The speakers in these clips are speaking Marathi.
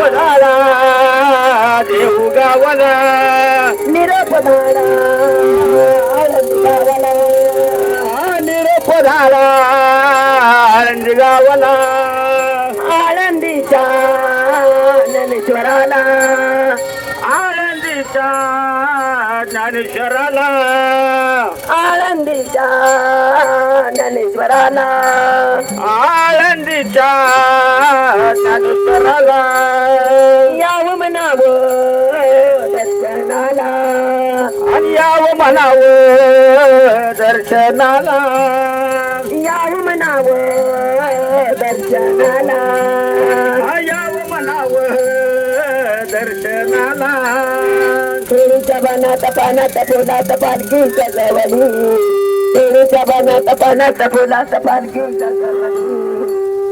నిరపదారా దేవుగా వన నిరపదారా నిరపదారా ఆనందిగా వన ఆనందించా జ్వరాలా ఆనందించా జ్ఞానేశ్వరాలా ఆనందించా జ్ఞానేశ్వరాలా ఆనందించా జ్ఞానేశ్వరాలా यावं म्हणावं दर्शनाला. याव म्हणाव दर्शनाला. यावं म्हणावं दर्शनाला. देवीच्या बनात पानात फुलात पालखी सजवली. देवीच्या बनात पानात फुलात पालखी सजवली.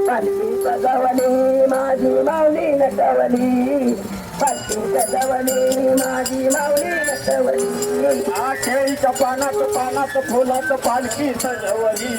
पालखी सजवली माझी माऊली नटवली पालखी सजवली माझी माऊली नटवली आखेळीच्या पानात पानात फुलात पालखी सजवई